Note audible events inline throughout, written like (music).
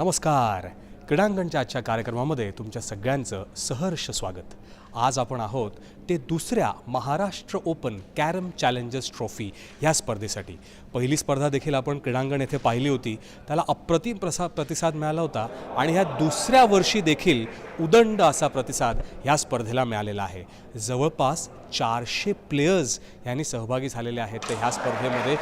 नमस्कार. क्रीडांगणच्या आजच्या कार्यक्रमामध्ये तुमच्या सगळ्यांचं सहर्ष स्वागत. आज आपण आहोत ते दुसऱ्या Maharashtra open carrom challengers trophy ह्या स्पर्धेसाठी. पहिली स्पर्धा देखील आपण क्रीडांगण येथे पाहिली होती. त्याला अप्रतिम प्रसा प्रतिसाद मिळाला होता आणि ह्या दुसऱ्या वर्षी देखील उदंड असा प्रतिसाद ह्या स्पर्धेला मिळालेला आहे. जवळपास चारशे प्लेयर्स यांनी सहभागी झालेले आहेत तर ह्या स्पर्धेमध्ये.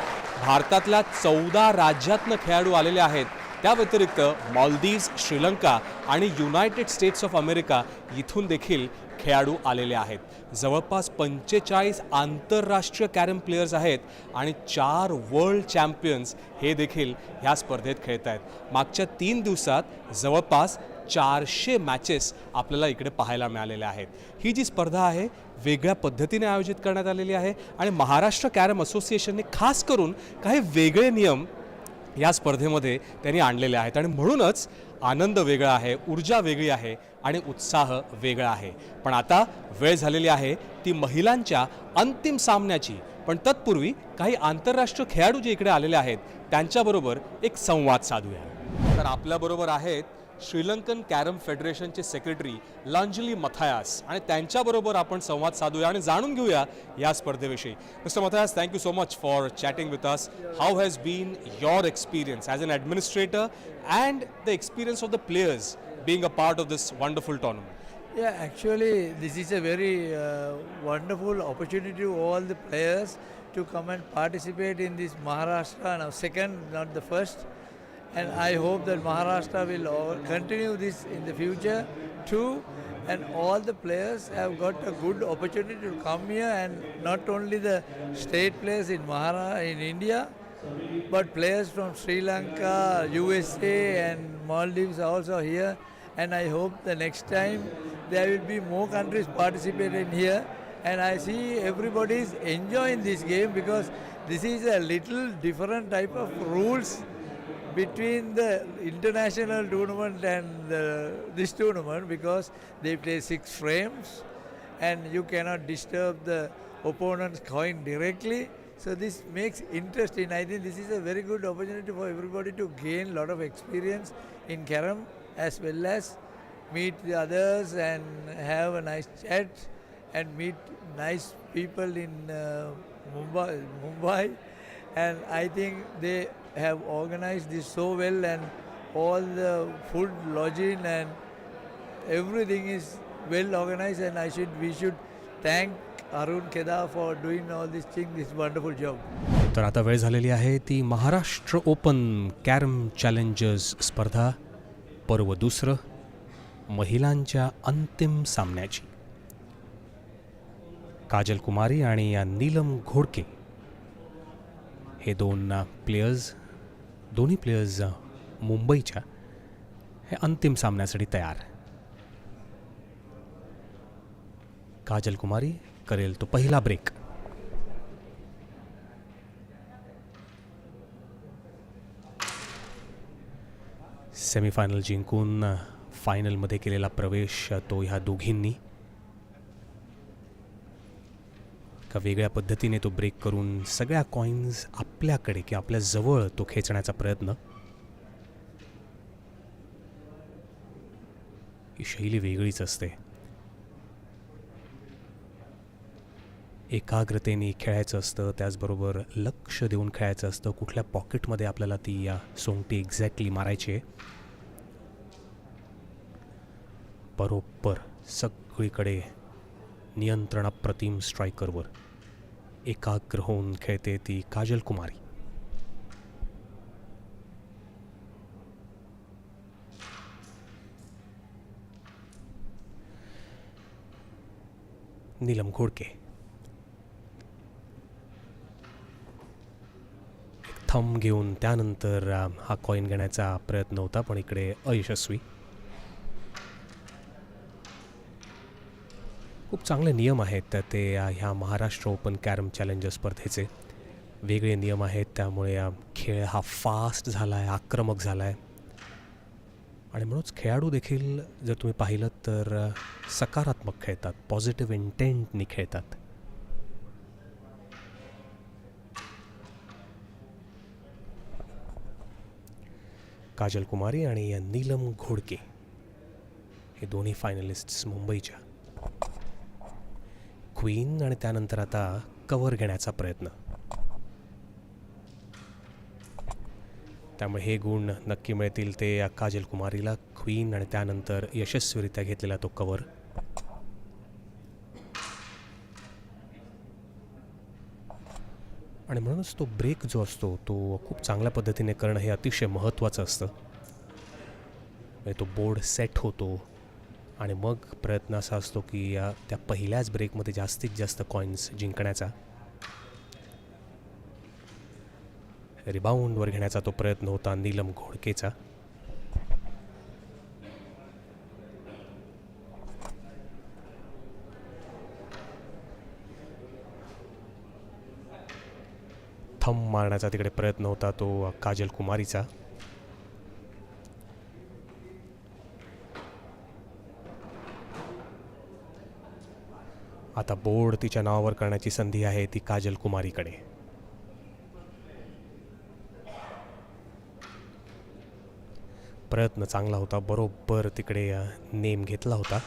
भारतातल्या चौदा राज्यातनं खेळाडू आलेले आहेत. त्या व्यतिरिक्त मालदीव्स श्रीलंका आणि युनायटेड स्टेट्स ऑफ अमेरिका इथून देखील खेळाडू आलेले आहेत. जवळपास पंचेचाळीस आंतरराष्ट्रीय कॅरम प्लेयर्स आहेत आणि चार वर्ल्ड चॅम्पियन्स हे देखील ह्या स्पर्धेत खेळत आहेत. मागच्या तीन दिवसात जवळपास चारशे मॅचेस आपल्याला इकडे पाहायला मिळालेल्या आहेत. ही जी स्पर्धा आहे वेगळ्या पद्धतीने आयोजित करण्यात आलेली आहे आणि महाराष्ट्र कॅरम असोसिएशनने खास करून काही वेगळे नियम या स्पर्धेमध्ये त्यांनी आणलेले आहेत. आणि म्हणूनच आनंद वेगळा आहे ऊर्जा वेगळी आहे आणि उत्साह वेगळा आहे. पण आता वेळ झालेली आहे ती महिलांच्या अंतिम सामन्याची. पण तत्पूर्वी काही आंतरराष्ट्रीय खेळाडू जे इकडे आलेले आहेत त्यांच्याबरोबर एक संवाद साधूया. तर आपल्याबरोबर आहेत श्रीलंकन कॅरम फेडरेशनचे सेक्रेटरी लांजली मथायास आणि त्यांच्याबरोबर आपण संवाद साधूया आणि जाणून घेऊया या स्पर्धेविषयी. Mister Mathias thank you so much for chatting with us how has been your experience as an administrator and the experience of the players being a part of this wonderful tournament Yeah, actually, this is a very uh, wonderful opportunity to all the players to come and participate in this Maharashtra, now second, not the first, And I hope that Maharashtra will continue this in the future too. And all the players have got a good opportunity to come here, and not only the state players in Mahara in India, but players from Sri Lanka, USA, and Maldives are also here. And I hope the next time there will be more countries participating here. And I see everybody is enjoying this game because this is a little different type of rules between the international tournament and the, this tournament because they play six frames and you cannot disturb the opponent's coin directly. So this makes interesting. I think this is a very good opportunity for everybody to gain a lot of experience in carom as well as meet the others and have a nice chat and meet nice people in uh, Mumbai, Mumbai. And I think they have organized this so well and all the food, lodging and everything is well organized and I should we should thank Arun Kedar for doing all this thing, this wonderful job. तर आता वेळ झालेली आहे ती Maharashtra open carrom challengers स्पर्धा पर्व दुसरं महिलांच्या अंतिम सामन्याची काजल कुमारी आणि या नीलम घोडके हे दोन प्लेयर्स दोन्ही प्लेयर्स मुंबईच्या हे अंतिम सामन्यासाठी तयार. काजल कुमारी करेल तो पहिला ब्रेक सेमीफायनल जिंकून फायनलमध्ये केलेला प्रवेश तो ह्या दोघींनी. का वेगळ्या पद्धतीने तो ब्रेक करून सगळ्या कॉईन्स आपल्याकडे किंवा आपल्या जवळ तो खेचण्याचा प्रयत्न? ही शैली वेगळीच असते. एकाग्रतेने खेळायचं असतं त्याचबरोबर लक्ष देऊन खेळायचं असतं. कुठल्या पॉकेटमध्ये आपल्याला ती या सोंगटी एक्झॅक्टली मारायची आहे? बरोबर. सगळीकडे नियंत्रणाप्रतिम स्ट्रायकरवर. एकाग्र होऊन खेळते ती काजल कुमारी नीलम घोडके. थंब घेऊन त्यानंतर हा कॉईन घेण्याचा प्रयत्न होता पण इकडे अयशस्वी. खूप चांगले नियम आहेत ते ह्या महाराष्ट्र ओपन कॅरम चॅलेंजर स्पर्धेचे. वेगळे नियम आहेत त्यामुळे खेळ हा फास्ट झाला आहे आक्रमक झाला आहे आणि म्हणूनच खेळाडू देखील जर तुम्ही पाहिलं तर सकारात्मक खेळतात पॉझिटिव्ह इंटेंटनी खेळतात. काजल कुमारी आणि नीलम घोडके. हे दोन्ही फायनलिस्ट्स मुंबईच्या. क्वीन आणि त्यानंतर आता कवर घेण्याचा प्रयत्न. त्यामुळे हे गुण नक्की मिळतील ते या काजल कुमारीला क्वीन आणि त्यानंतर यशस्वीरित्या घेतलेला तो कवर आणि म्हणूनच तो ब्रेक जो असतो तो खूप चांगल्या पद्धतीने करणं हे अतिशय महत्त्वाचं असतं. म्हणजे तो बोर्ड सेट होतो. आणि मग प्रयत्न असा असतो की या त्या पहिल्याच ब्रेकमध्ये जास्तीत जास्त कॉईन्स जिंकण्याचा रिबाउंडवर घेण्याचा तो प्रयत्न होता नीलम घोडकेचा. थंब मारण्याचा तिकडे प्रयत्न होता तो काजल कुमारीचा. आता बोर्ड तिच्या नावावर करण्याची संधी आहे ती काजल कुमारीकडे प्रयत्न चांगला होता बरोबर तिकडे नेम घेतला होता.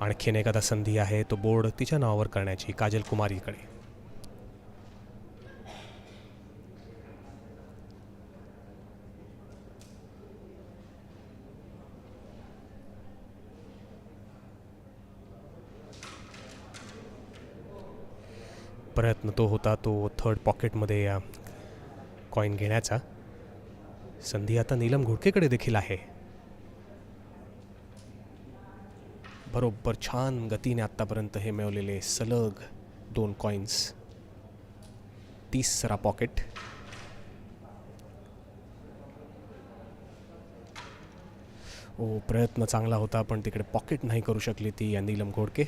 आणखीन एखादा संधी आहे तो बोर्ड तिच्या नावावर करण्याची काजल कुमारीकडे प्रयत्न तो होता तो थर्ड पॉकेटमध्ये या कॉईन घेण्याचा. संधी आता नीलम घोडकेकडे देखील आहे. बरोबर छान गतीने आत्तापर्यंत हे मिळवलेले सलग दोन कॉईन्स तिसरा पॉकेट ओ प्रयत्न चांगला होता पण तिकडे पॉकेट नाही करू शकली ती या नीलम घोडके.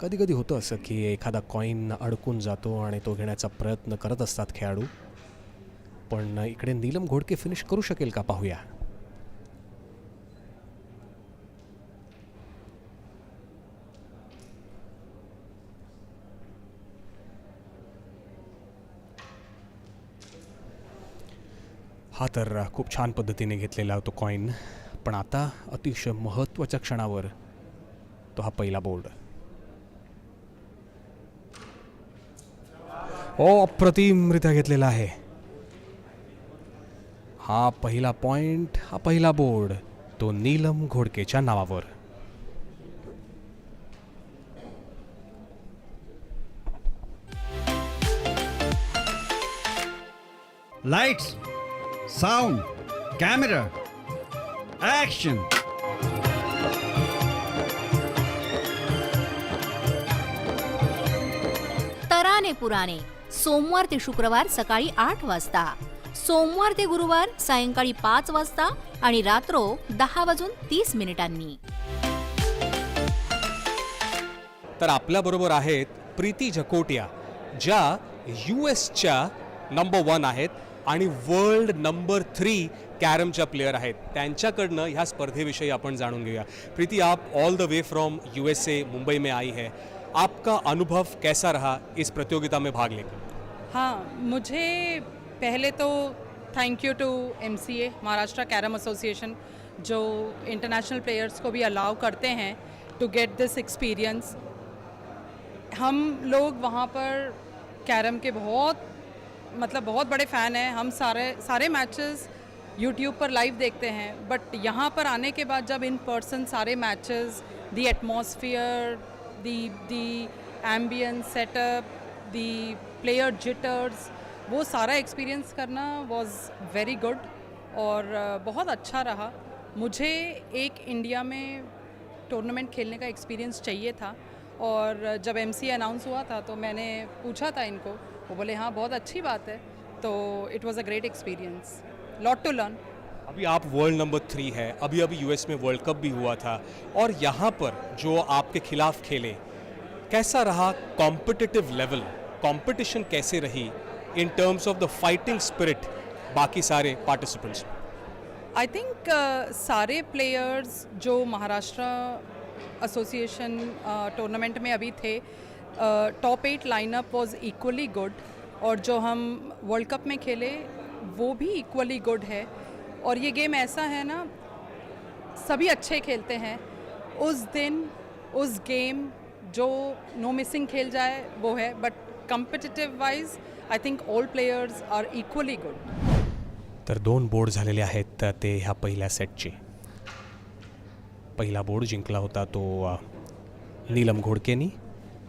कधी कधी होतं असं की एखादा कॉईन अडकून जातो आणि तो घेण्याचा प्रयत्न करत असतात खेळाडू. पण इकडे नीलम घोडके फिनिश करू शकेल का पाहूया. हा तर खूप छान पद्धतीने घेतलेला तो कॉईन पण आता अतिशय महत्त्वाच्या क्षणावर तो हा पहिला बोर्ड अप्रतिमरित्या घेतलेला आहे. हा पहिला पॉइंट हा पहिला बोर्ड तो नीलम घोडकेच्या नावावर. Lights, sound, camera, action. तराने पुराणे. सोमवार ते शुक्रवार सकाळी आठ वाजता. सोमवार ते गुरुवार सायंकाळी पाच वाजता आणि रात्रो दहा वाजून तीस मिनिटांनी. तर आपल्याबरोबर आहेत प्रीती झकोटिया ज्या यू एसच्या नंबर वन आहेत आणि वर्ल्ड नंबर थ्री कॅरमच्या प्लेयर आहेत. त्यांच्याकडनं ह्या स्पर्धेविषयी आपण जाणून घेऊया. प्रीती आप all the way from U S A Mumbai में आई है. आपका अनुभव कैसा रहा इस प्रतियोगिता में भाग लेकर? हाँ मुझे पहले तो thank you to M C A Maharashtra carrom association जो इंटरनेशनल प्लेयर्स को भी अलाउ करते हैं टू गेट दिस एक्सपीरियंस हम लोग वहाँ पर कैरम के बहुत मतलब बहुत बड़े फ़ैन हैं। हम सारे सारे मैचेस यूट्यूब पर लाइव देखते हैं। बट यहाँ पर आने के बाद जब इन पर्सन सारे matches the atmosphere the the ambiance setup the player jitters वो सारा एक्सपीरियंस करना वॉज़ वेरी गुड और बहुत अच्छा रहा। मुझे एक इंडिया में टूर्नामेंट खेलने का एक्सपीरियंस चाहिए था और जब एम अनाउंस हुआ था तो मैंने पूछा था इनको, वो बोले हाँ बहुत अच्छी बात है। तो it was a great experience lot to learn अभी आप वर्ल्ड नंबर थ्री है अभी अभी यूएस में वर्ल्ड कप भी हुआ था और यहाँ पर जो आपके खिलाफ खेले कैसा रहा कॉम्पिटिटिव लेवल कॉम्पिटिशन कैसे रही in terms of the fighting spirit बाकी सारे पार्टिसिपेंट्स आई थिंक सारे प्लेयर्स जो महाराष्ट्र एसोसिएशन टूर्नामेंट में अभी थे top eight lineup was equally good और जो हम वर्ल्ड कप में खेले, वो भी इक्वली गुड है। और ये गेम ऐसा है ना, सभी अच्छे खेलते हैं। उस दिन, उस गेम जो नो मिसिंग खेल जाए वो है. But competitive wise I think all players are equally good तर दोन बोर्ड झालेले आहेत ते ह्या पहिल्या सेटचे पहिला बोर्ड जिंकला होता तो नीलम घोडकेनी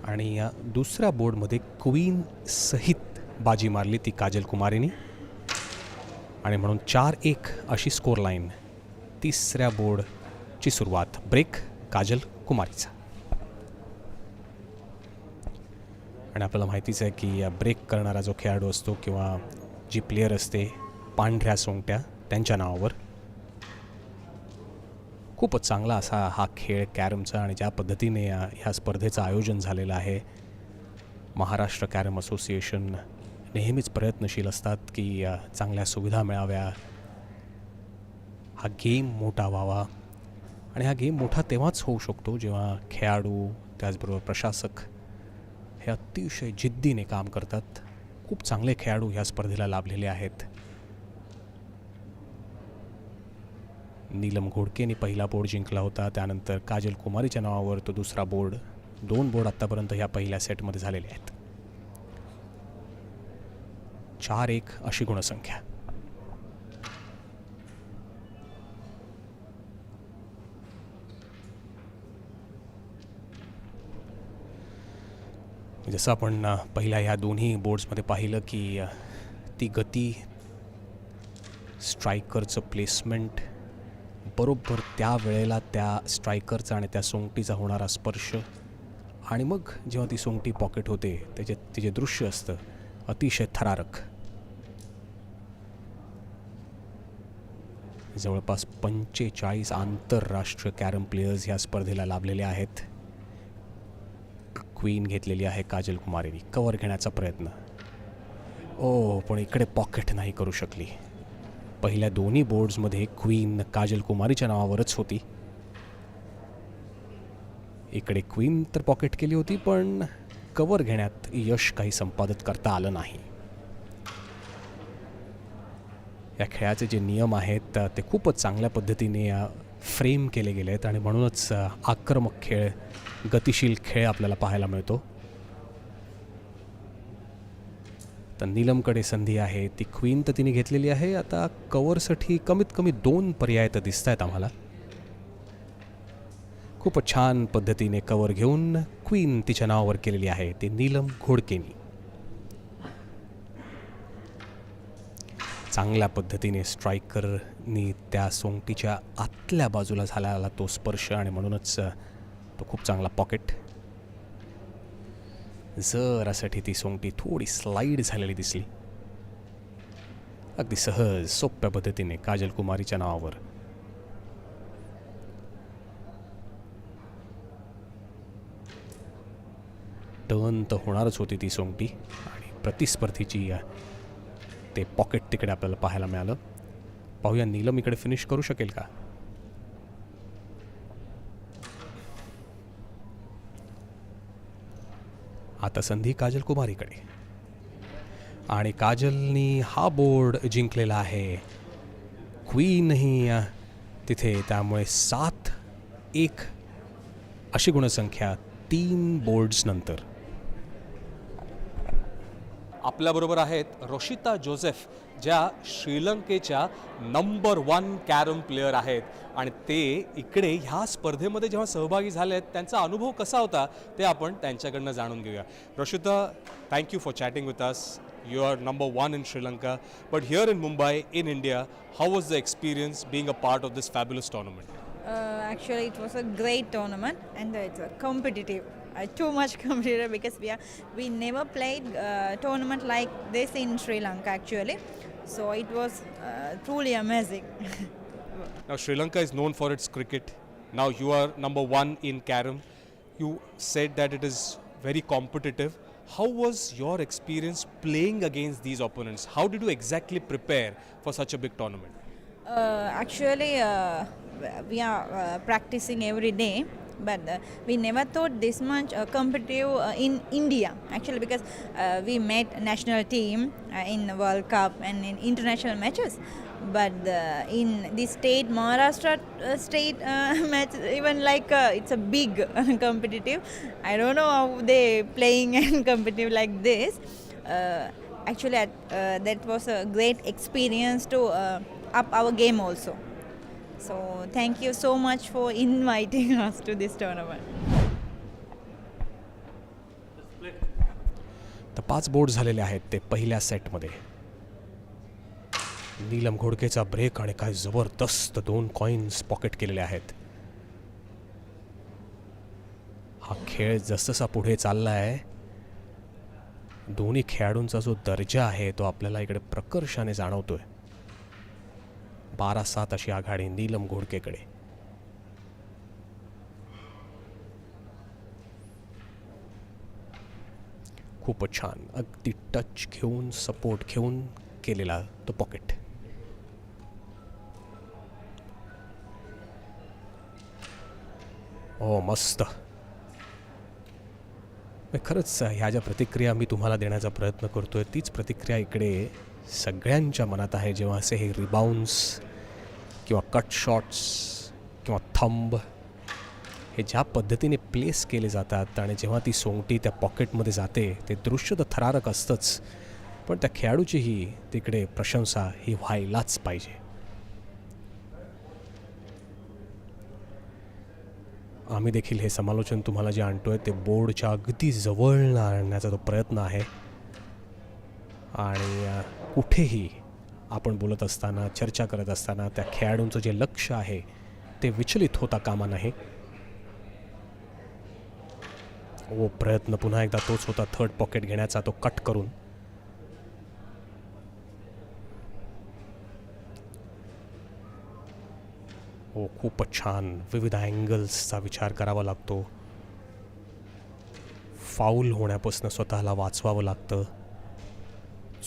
आणि दुसऱ्या बोर्डमध्ये क्वीन सहित बाजी मारली ती काजल कुमारीनी. आणि म्हणून चार एक अशी स्कोर लाईन तिसऱ्या बोर्डची सुरुवात. ब्रेक काजल कुमारीचा. आणि आपल्याला माहितीच आहे की ब्रेक करणारा जो खेळाडू असतो किंवा जी प्लेयर असते पांढऱ्या सोंगट्या त्यांच्या नावावर खूपच चांगला असा हा खेळ कॅरमचा आणि ज्या पद्धतीने या ह्या स्पर्धेचं आयोजन झालेलं आहे महाराष्ट्र कॅरम असोसिएशन नेहमीच प्रयत्नशील असतात की चांगल्या सुविधा मिळाव्या. हा गेम मोठा व्हावा आणि हा गेम मोठा तेव्हाच होऊ शकतो जेव्हा खेळाडू त्याचबरोबर प्रशासक हे अतिशय जिद्दीने काम करतात. खूप चांगले खेळाडू ह्या स्पर्धेला लाभलेले आहेत. नीलम घोडकेने पहिला बोर्ड जिंकला होता. त्यानंतर काजल कुमारीच्या नावावर तो दुसरा बोर्ड दोन बोर्ड आत्तापर्यंत ह्या पहिल्या सेटमध्ये झालेले आहेत. चार एक अशी गुणसंख्या. जसं आपण पहिल्या ह्या दोन्ही बोर्ड्समध्ये पाहिलं की ती गती स्ट्रायकरचं प्लेसमेंट बरोबर त्या वेळेला त्या स्ट्रायकरचा आणि त्या सोंगटीचा होणारा स्पर्श आणि मग जेव्हा ती सोंगटी पॉकेट होते त्याचे ते जे दृश्य असतं अतिशय थरारक. जवळपास पंचेचाळीस आंतरराष्ट्रीय कॅरम प्लेयर्स ह्या स्पर्धेला लाभलेले आहेत. क्वीन घेतलेली आहे काजल कुमारीनी. कवर घेण्याचा प्रयत्न. ओ पण इकडे पॉकेट नाही करू शकली. पहिल्या दोन्ही बोर्ड्समध्ये क्वीन काजल कुमारीच्या नावावरच होती. इकडे क्वीन तर पॉकेट केली होती पण कवर घेण्यात यश काही संपादित करता आलं नाही. या खेळाचे जे नियम आहेत ते खूपच चांगल्या पद्धतीने फ्रेम केले गेले आहेत आणि म्हणूनच आक्रमक खेळ गतिशील खेळ आपल्याला पाहायला मिळतो. तर नीलमकडे संधी आहे. ती क्वीन तर तिने घेतलेली आहे. आता कवरसाठी कमीत कमी दोन पर्याय तर दिसत आहेत आम्हाला. खूपच छान पद्धतीने कवर घेऊन क्वीन तिच्या नावावर केलेली आहे. ती नीलम घोडकेनी. चांगल्या पद्धतीने स्ट्रायकरनी त्या सोंगटीच्या आतल्या बाजूला झालेला तो स्पर्श आणि म्हणूनच तो खूप चांगला पॉकेट जरासाठी ती सोंगटी थोडी स्लाईड झालेली दिसली. अगदी सहज सोप्या पद्धतीने काजल कुमारीच्या नावावर. टर्न तर होणारच होती ती सोंगटी आणि प्रतिस्पर्धीची ते पॉकेट तिकडे आपल्याला पाहायला मिळालं. पाहूया नीलम इकडे फिनिश करू शकेल का? आता संधी काजल कुमारीकडे आणि काजलनी हा बोर्ड जिंकलेला आहे. क्वीनही तिथे त्यामुळे सात एक अशी गुणसंख्या तीन बोर्ड्स नंतर. आपल्याबरोबर आहेत रोशिता जोसेफ ज्या श्रीलंकेच्या नंबर वन कॅरम प्लेअर आहेत आणि ते इकडे ह्या स्पर्धेमध्ये जेव्हा सहभागी झाले आहेत त्यांचा अनुभव कसा होता ते आपण त्यांच्याकडनं जाणून घेऊया रशुता thank you for chatting with us you are number one in Sri Lanka but here in Mumbai in India how was the experience being a part of this fabulous tournament Uh, actually, it was a great tournament and it's uh, competitive. Uh, too much (laughs) competitive because we are we never played uh, tournament like this in Sri Lanka actually. So it was uh, truly amazing. Now, Sri Lanka is known for its cricket. Now, you are number one in Carom. You said that it is very competitive. How was your experience playing against these opponents? How did you exactly prepare for such a big tournament? uh, actually, uh, we are uh, practicing every day but uh, we never thought this much uh, competitive uh, in India actually because we met national team in the World Cup and in international matches. But in the state Maharashtra uh, state uh, (laughs) match, even like uh, it's a big (laughs) competitive. I don't know how they playing (laughs) and competitive like this. Actually, that was a great experience to up our game also. So thank you so much for inviting (laughs) us to this tournament. तर पाच board झालेले आहेत ते पहिल्या सेटमध्ये Neelam घोडकेचा break आणि काय जबरदस्त दोन कॉइन्स पॉकेट केलेले आहेत. हा खेळ जसजसा पुढे चालला आहे दोन्ही खेळाडूंचा जो दर्जा आहे तो आपल्याला इकडे प्रकर्षाने जाणवतोय. बारा सात अशी आघाडी नीलम घोडकेकडे. खूपच छान. अगदी टच घेऊन सपोर्ट घेऊन केलेला तो पॉकेट हो मस्त. नाही, खरंच ह्या ज्या प्रतिक्रिया मी तुम्हाला देण्याचा प्रयत्न करतोय तीच प्रतिक्रिया इकडे सगळ्यांच्या मनात आहे जेव्हा असे हे रिबाउन्स किंवा कट शॉट्स किंवा थंब हे ज्या पद्धतीने प्लेस केले जातात आणि जेव्हा ती सोंगटी त्या पॉकेटमध्ये जाते ते दृश्य तर थरारक असतंच पण त्या खेळाडूचीही तिकडे प्रशंसा ही व्हायलाच पाहिजे. आम्ही देखील हे समालोचन तुम्हाला जे आणतोय ते बोर्डच्या अगदी जवळ आणण्याचा तो प्रयत्न आहे. आणि कुठेही आपण बोलत असताना चर्चा करत असताना त्या खेळाडूंचं जे लक्ष आहे ते विचलित होता कामा नाही हो, ओ प्रयत्न पुन्हा एकदा तोच होता थर्ड पॉकेट घेण्याचा तो कट करून. हो खूपच छान विविध अँगल्सचा विचार करावा लागतो. फाऊल होण्यापासून स्वतःला वाचवावं लागतं.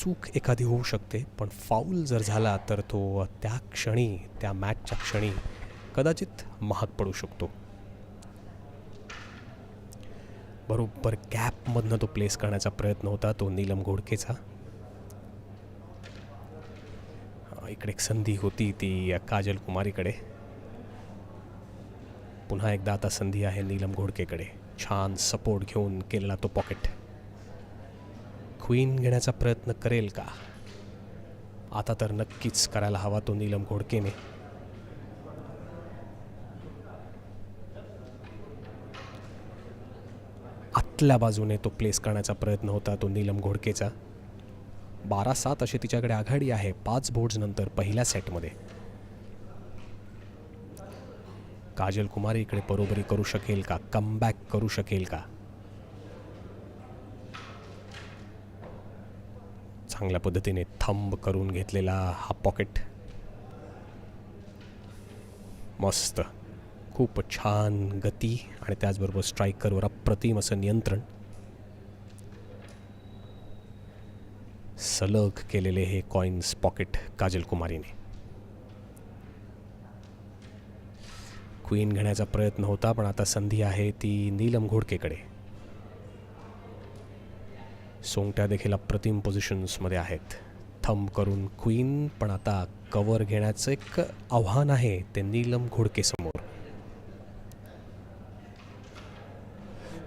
चूक एखादी होऊ शकते पण फाऊल जर झाला तर तो त्या क्षणी त्या मॅचच्या क्षणी कदाचित महाग पडू शकतो. बरोबर गॅपमधनं तो प्लेस करण्याचा प्रयत्न होता तो नीलम घोडकेचा. इकडे एक संधी होती ती काजल कुमारीकडे. पुन्हा एकदा आता संधी आहे नीलम घोडकेकडे. छान सपोर्ट घेऊन केलेला तो पॉकेट क्वीन घेण्याचा प्रयत्न करेल का? आता तर नक्कीच करायला हवा तो नीलम घोडकेने. आतल्या बाजूने तो प्लेस करण्याचा प्रयत्न होता तो नीलम घोडकेचा. बारा सात अशी तिच्याकडे आघाडी आहे पाच बोर्ड्स नंतर पहिल्या सेटमध्ये काजल कुमारी इकडे बरोबरी करू शकेल का? कमबॅक करू शकेल का? चांगल्या पद्धतीने थंब करून घेतलेला हा पॉकेट मस्त. खूप छान गती आणि त्याचबरोबर स्ट्रायकरवर अप्रतिम असं नियंत्रण. सलग केलेले हे कॉइन्स पॉकेट काजल कुमारीने क्वीन घेण्याचा प्रयत्न होता पण आता संधी आहे ती नीलम घोडकेकडे. सोंगट्या देखील अप्रतिम पोझिशन्समध्ये आहेत. थंब करून क्वीन पण आता कवर घेण्याचं एक आव्हान आहे ते नीलम घोडकेसमोर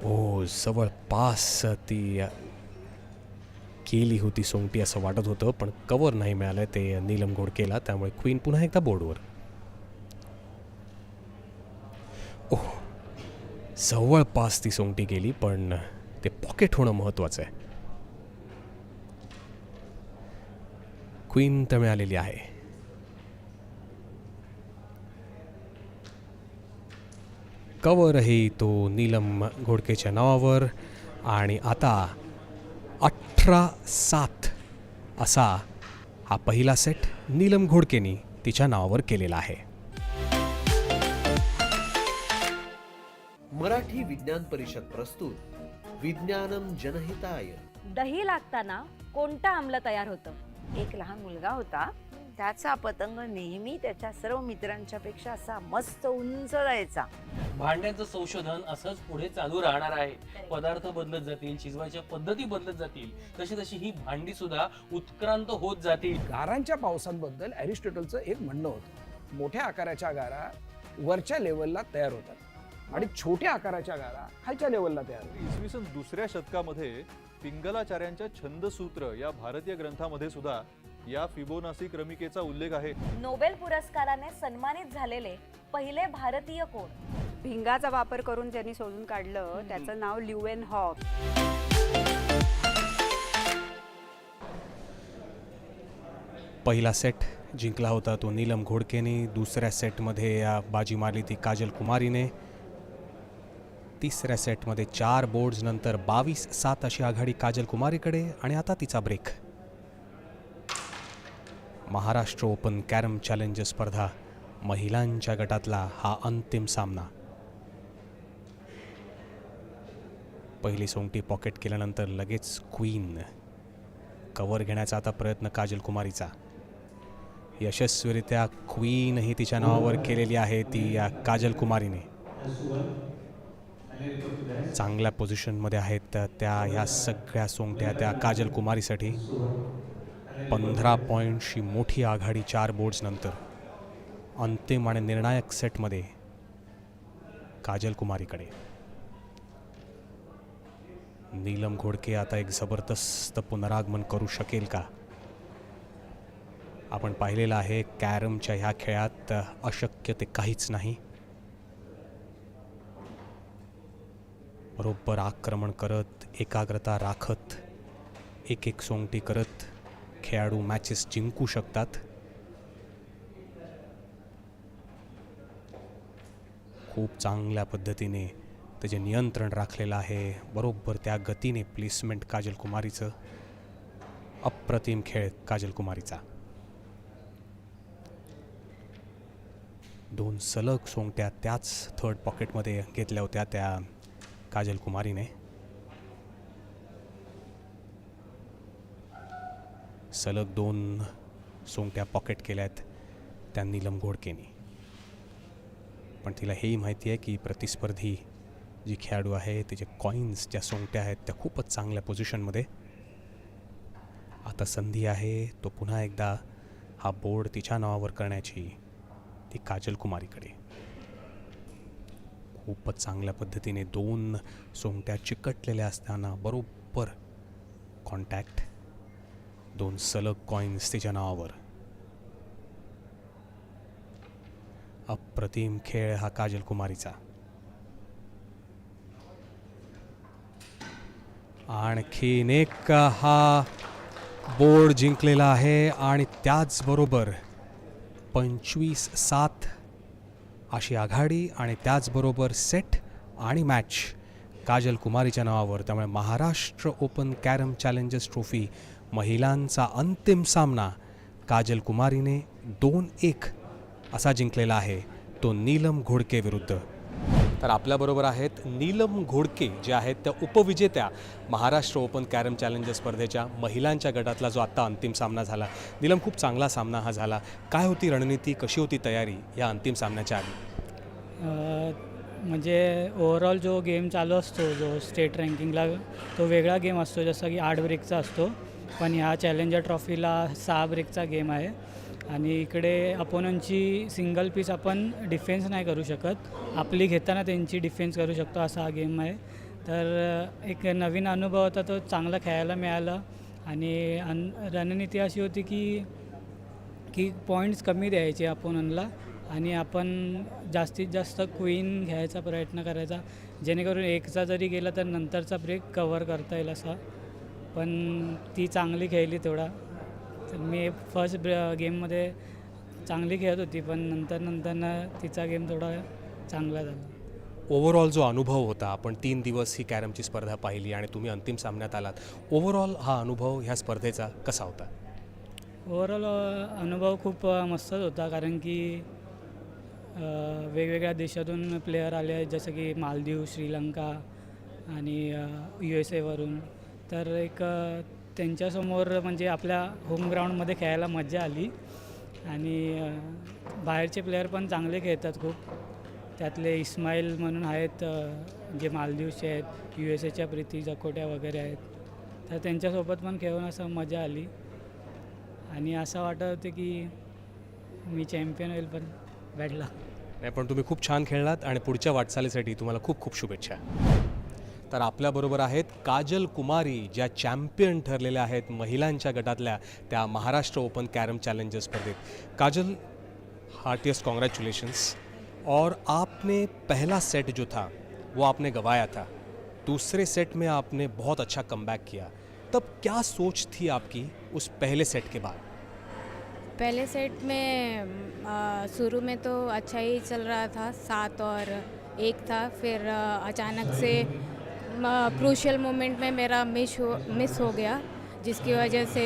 हो जवळपास ती केली होती सोंगटी असं वाटत होतं पण कवर नाही मिळालं ते नीलम घोडकेला त्यामुळे क्वीन पुन्हा एकदा बोर्डवर ओह जवळपास ती सोंगटी गेली पण ते पॉकेट होणं महत्त्वाचं आहे. क्वीन तर मिळालेली आहे. कवरही तो नीलम घोडकेच्या नावावर आणि आता अठरा सात असा हा पहिला सेट नीलम घोडकेनी तिच्या नावावर केलेला आहे. मराठी विज्ञान परिषद प्रस्तुत विज्ञानम जनहिताय. दही लागताना कोणतं आम्ल तयार होतं? एक लहान मुलगा होता. त्याचा पतंग नेहमी त्याच्या सर्व मित्रांच्या पेक्षा असा मस्त उंच जायचा. भांड्यांचं संशोधन असंच पुढे चालू राहणार आहे. पदार्थ बदलत जातील शिजवायच्या पद्धती बदलत जातील. तशी तशी ही भांडी सुद्धा उत्क्रांत होत जातील. गारांच्या पावसांबद्दल ॲरिस्टॉटलचं एक म्हणणं होतं. मोठ्या आकाराच्या गारा वरच्या लेवलला तयार होतात. आणि छोट्या आकाराच्या गारा खालच्या लेवलला तयार होतात. इसवी सन दुसऱ्या शतकामध्ये पिंगलाचार्यांच्या छंदसूत्र या भारतीय ग्रंथामध्ये सुद्धा या फिबोनासी क्रमिकेचा उल्लेख आहे. नोबेल पुरस्काराने सन्मानित झालेले पहिले भारतीय कोण? भिंगाचा वापर करून ज्यांनी शोधून काढलं त्याचं नाव ल्युएन हॉक पहिला सेट जिंकला होता तो नीलम घोडकेने. दुसऱ्या सेटमध्ये या बाजी मारली ती काजल कुमारीने. तिसऱ्या सेटमध्ये चार बोर्ड्स नंतर बावीस सात अशी आघाडी काजल कुमारीकडे आणि आता तिचा break. Maharashtra open carrom challenger स्पर्धा महिलांच्या गटातला हा अंतिम सामना. पहिली सोंगटी पॉकेट केल्यानंतर लगेच क्वीन. कवर घेण्याचा आता प्रयत्न काजल कुमारीचा. यशस्वीरित्या क्वीन ही तिच्या नावावर केलेली आहे ती या काजल कुमारीने. चांगल्या पोझिशनमध्ये आहेत त्या- त्या ह्या सगळ्या सोंगट्या त्या काजल कुमारीसाठी. पंधरा पॉईंटशी मोठी आघाडी चार बोर्ड्सनंतर अंतिम आणि निर्णायक सेटमध्ये काजल कुमारीकडे. नीलम घोडके आता एक जबरदस्त पुनरागमन करू शकेल का? आपण पाहिलेलं आहे कॅरमच्या ह्या खेळात अशक्य ते काहीच नाही. बरोबर आक्रमण करत एकाग्रता राखत एक एक सोंगटी करत खेळाडू मॅचेस जिंकू शकतात. खूप चांगल्या पद्धतीने त्याचे नियंत्रण राखलेलं आहे. बरोबर त्या गतीने प्लेसमेंट काजल कुमारीचं अप्रतिम खेळ काजल कुमारीचा दोन सलग सोंगट्या त्याच थर्ड पॉकेटमध्ये घेतल्या होत्या त्या. काजल कुमारीने सलग दोन सोंगट्या पॉकेट केल्या आहेत त्यांनी नीलम पण तिला हेही माहिती आहे की प्रतिस्पर्धी जी खेळाडू आहे तिचे कॉईन्स ज्या सोंगट्या आहेत त्या खूपच चांगल्या पोझिशनमध्ये आता संधी आहे तो पुन्हा एकदा हा बोर्ड तिच्या नावावर करण्याची ती काजल कुमारीकडे. खूपच चांगल्या पद्धतीने दोन सोंगट्या चिकटलेल्या असताना बरोबर कॉन्टॅक्ट दोन सलग कॉईन्स तिच्या नावावर. अप्रतिम खेळ हा काजल कुमारीचा आणखीन एक हा बोर्ड जिंकलेला आहे आणि त्याचबरोबर पंचवीस सात अशी आघाडी आणि त्याचबरोबर सेट आणि मॅच काजल कुमारीच्या नावावर. त्यामुळे Maharashtra open carrom challengers trophy महिलांचा अंतिम सामना काजल कुमारीने दोन एक असा जिंकलेला आहे. तो नीलम घोडके विरुद्ध. तर आपल्याबरोबर आहेत नीलम घोडके जे आहेत त्या उपविजेत्या महाराष्ट्र ओपन कॅरम चॅलेंजर स्पर्धेच्या महिलांच्या गटातला जो आत्ता अंतिम सामना झाला. नीलम खूप चांगला सामना हा झाला. काय होती रणनीती कशी होती तयारी या अंतिम सामन्याच्या आधी? म्हणजे ओव्हरऑल जो गेम चालू असतो जो स्टेट रँकिंगला तो वेगळा गेम असतो जसं की आठ ब्रेकचा असतो. पण ह्या चॅलेंजर ट्रॉफीला सहा ब्रेकचा गेम आहे. आणि इकडे अपोनंटची सिंगल पीस आपण डिफेन्स नाही करू शकत. आपली घेताना त्यांची डिफेन्स करू शकतो असा हा गेम आहे. तर एक नवीन अनुभव होता तो चांगला खेळायला मिळाला. आणि अन रणनीती अशी होती की की पॉईंट्स कमी द्यायचे अपोनंटला आणि आपण जास्तीत जास्त क्वीन घ्यायचा प्रयत्न करायचा. जेणेकरून एकचा जरी गेला तर नंतरचा ब्रेक कवर करता येईल असा. पण ती चांगली खेळली तेवढा. तर मी फर्स्ट ब्र गेममध्ये चांगली खेळत होती पण नंतर नंतर तिचा गेम थोडा चांगला झाला. ओव्हरऑल जो अनुभव होता आपण तीन दिवस ही कॅरमची स्पर्धा पाहिली आणि तुम्ही अंतिम सामन्यात आलात. ओव्हरऑल हा अनुभव ह्या स्पर्धेचा कसा होता? ओव्हरऑल अनुभव खूप मस्तच होता कारण की वेगवेगळ्या देशातून प्लेयर आले आहेत जसं की मालदीव श्रीलंका आणि यू एस एवरून तर एक त्यांच्यासमोर म्हणजे आपल्या होम ग्राउंडमध्ये खेळायला मजा आली. आणि बाहेरचे प्लेयर पण चांगले खेळतात खूप. त्यातले इस्माईल म्हणून आहेत जे मालदीवचे आहेत यू एस एच्या प्रीती जकोट्या वगैरे आहेत. तर त्यांच्यासोबत पण खेळून असं मजा आली. आणि असं वाटत होतं की मी चॅम्पियन होईल पण भेटला. नाही पण तुम्ही खूप छान खेळलात आणि पुढच्या वाटचालीसाठी तुम्हाला खूप खूप शुभेच्छा. तर आपल्याबरोबर आहेत काजल कुमारी ज्या चॅम्पियन ठरलेल्या आहेत महिलांच्या गटातल्या त्या महाराष्ट्र ओपन कॅरम चॅलेंजेस स्पर्धेत. काजल हार्टियस्ट कॉन्ग्रेचुलेशंस और आपने पहला सेट जो था वो आपने गंवाया था। दूसरे सेट में आपने बहुत अच्छा कमबैक किया। तब क्या सोच थी आपकी उस पहले सेट के बाद? पहले सेट में शुरू में तो अच्छा ही चल रहा था। सात और एक था फिर अचानक से क्रूशियल मोमेंट में मेरा मिस हो मिस हो गया जिसकी वजह से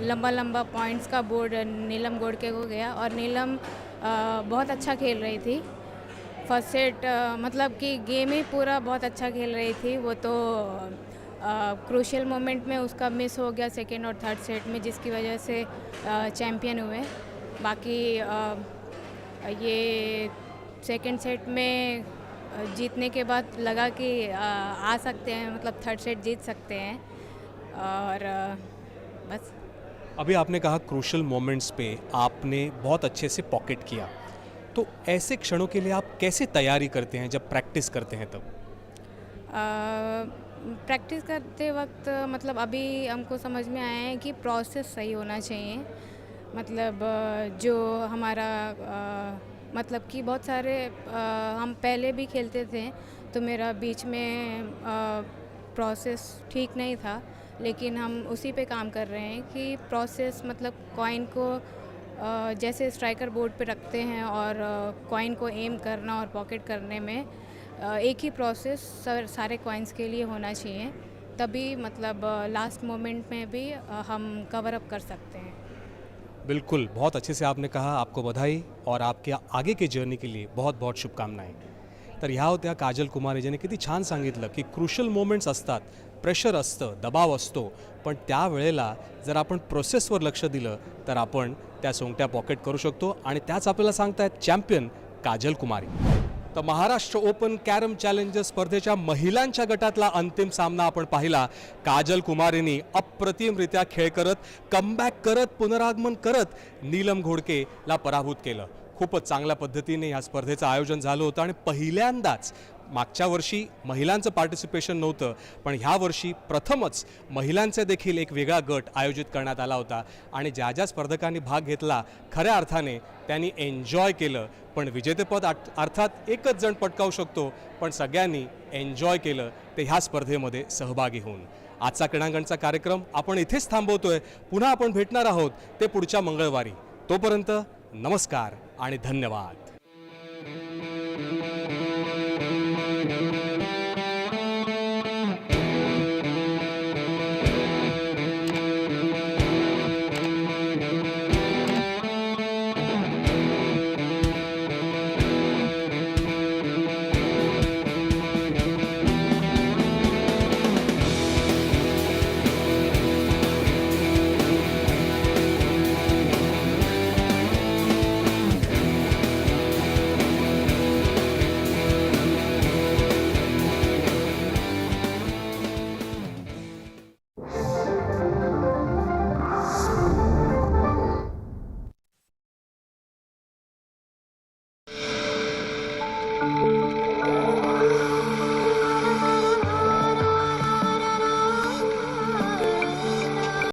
लंबा लंबा पॉइंट्स का बोर्ड नीलम गोडके को गया और नीलम बहुत अच्छा खेल रही थी। फ़र्स्ट सेट मतलब कि गेम ही पूरा बहुत अच्छा खेल रही थी वो तो क्रूशियल मोमेंट में उसका मिस हो गया सेकेंड और थर्ड सेट में जिसकी वजह से चैम्पियन हुए। बाकी आ, ये सेकेंड सेट में जीतने के बाद लगा कि आ, आ सकते हैं मतलब थर्ड सेट जीत सकते हैं। और बस। अभी आपने कहा क्रूशल मोमेंट्स पे आपने बहुत अच्छे से पॉकेट किया। तो ऐसे क्षणों के लिए आप कैसे तैयारी करते हैं जब प्रैक्टिस करते हैं तब? प्रैक्टिस करते वक्त मतलब अभी हमको समझ में आया है कि प्रोसेस सही होना चाहिए। मतलब जो हमारा मतलब कि बहुत सारे अ, हम पहले भी खेलते थे तो मेरा बीच में आ, प्रोसेस ठीक नहीं था लेकिन हम उसी पे काम कर रहे हैं कि प्रोसेस मतलब कॉइन को अ, जैसे स्ट्राइकर बोर्ड पे रखते हैं और कॉइन को एम करना और पॉकेट करने में अ, एक ही प्रोसेस सर कॉइन्स के लिए होना चाहिए तभी मतलब लास्ट मोमेंट में भी हम कवर अप कर सकते हैं। बिल्कुल बहुत अच्छे से आपने कहा आपको बधाई और आपके आगे के जर्नी के लिए बहुत बहुत शुभकामनाएं। तर ह्या होत्या काजल कुमार यांनी किती छान सांगितलं की क्रुशल मोमेंट्स असतात प्रेशर असतं दबाव असतो पण त्यावेळेला जर आपण प्रोसेसवर लक्ष दिलं तर आपण त्या सोंगट्या पॉकेट करू शकतो आणि त्याच आपल्याला सांगतायत चॅम्पियन काजल कुमारी. तर महाराष्ट्र ओपन कॅरम चॅलेंजर स्पर्धेच्या महिलांच्या गटातला अंतिम सामना आपण पाहिला. काजल कुमारीनी अप्रतिमरित्या खेळ करत कमबॅक करत पुनरागमन करत नीलम घोडकेला पराभूत केलं. खूपच चांगल्या पद्धतीने ह्या स्पर्धेचं आयोजन झालं होतं आणि पहिल्यांदाच मागच्या वर्षी महिलांचं पार्टिसिपेशन नव्हतं पण ह्या वर्षी प्रथमच महिलांचे देखील एक वेगळा गट आयोजित करण्यात आला होता. आणि ज्या ज्या स्पर्धकांनी भाग घेतला खऱ्या अर्थाने त्यांनी एन्जॉय केलं. पण विजेतेपद अर्थात एकच जण पटकावू शकतो पण सगळ्यांनी एन्जॉय केलं ते ह्या स्पर्धेमध्ये सहभागी होऊन. आजचा क्रीडांगणचा कार्यक्रम आपण इथेच थांबवतोय. पुन्हा आपण भेटणार आहोत ते पुढच्या मंगळवारी. तोपर्यंत नमस्कार आणि धन्यवाद.